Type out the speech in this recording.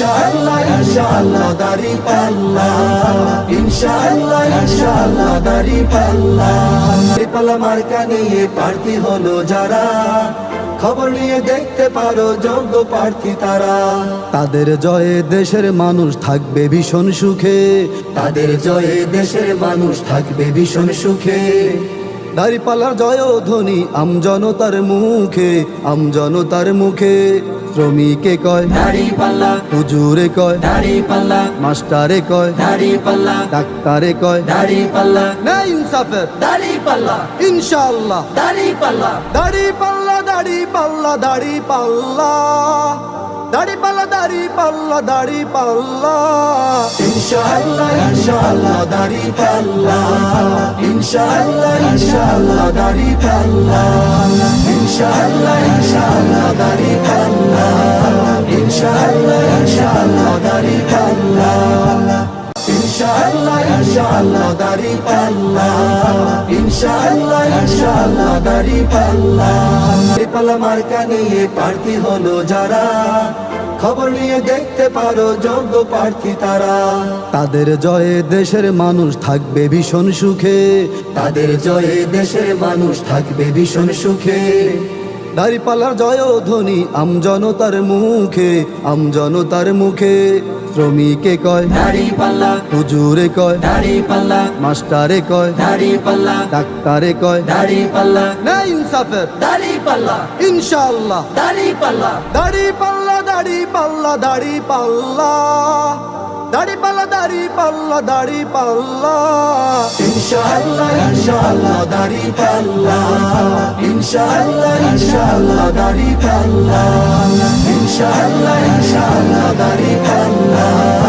ইনশাআল্লাহ ইনশাআল্লাহ দাড়ি পাল্লা। ইনশাআল্লাহ ইনশাআল্লাহ দাড়ি পাল্লা। পাল্লা মার্কা নিয়ে প্রার্থী হলো যারা। খবর নিয়ে দেখতে পারো যোগ্য প্রার্থী তারা। তাদের জয়ে দেশের মানুষ থাকবে ভীষণ সুখে। তাদের জয়ে দেশের মানুষ থাকবে ভীষণ সুখে। দাড়িপাল্লার জয় ধ্বনি আমজনতার মুখে আমজনতার মুখে। শ্রমিকে কয় দাড়ি পাল্লা হুজুরে কয় দাড়ি পাল্লা মাস্টারে কয় দাড়ি পাল্লা ডাক্তারে কয় দাড়ি পাল্লা না ইনসাফের দাড়ি পাল্লা ইনশাআল্লাহ দাড়ি পাল্লা দাড়ি পাল্লা দাড়ি পাল্লা দাড়ি পাল্লা দাড়ি পাল্লা দাড়ি পাল্লা দাড়ি পাল্লা ইনশাআল্লাহ ইনশাআল্লাহ দাড়ি পাল্লা ইনশাআল্লাহ ইনশাআল্লাহ দাড়ি পাল্লা ইনশাআল্লাহ ইনশাআল্লাহ দাড়ি ইনশাআল্লাহ। দাড়ি পাল্লা ইনশাআল্লাহ ইনশাআল্লাহ দাড়ি পাল্লা। পাল্লা মার্কা নিয়ে প্রার্থী হলো যারা খবর নিয়ে দেখতে পারো যোগ্য প্রার্থী তারা। তাদের জয়ে দেশের মানুষ থাকবে ভীষণ সুখে। তাদের জয়ে দেশের মানুষ থাকবে ভীষণ সুখে। দাড়িপাল্লার জয় ধ্বনি আমজনতার মুখে আমজনতার মুখে। শ্রমিকে কয় দাড়ি পাল্লা। হুজুরে কয় দাড়ি পাল্লা। মাস্টারে কয় দাড়ি পাল্লা। ডাক্তারে কয় দাড়ি পাল্লা। না ইনসাফের। দাড়ি পাল্লা। ইনশাআল্লাহ। দাড়ি পাল্লা। দাড়ি পাল্লা দাড়ি পাল্লা দাড়ি পাল্লা। দাড়ি পাল্লা দাড়ি পাল্লা দাড়ি পাল্লা। ইনশাআল্লাহ ইনশাআল্লাহ, দাড়ি পাল্লা। ইনশাআল্লাহ ইনশাআল্লাহ, দাড়ি পাল্লা। ইনশাআল্লাহ ইনশাআল্লাহ, দাড়ি পাল্লা।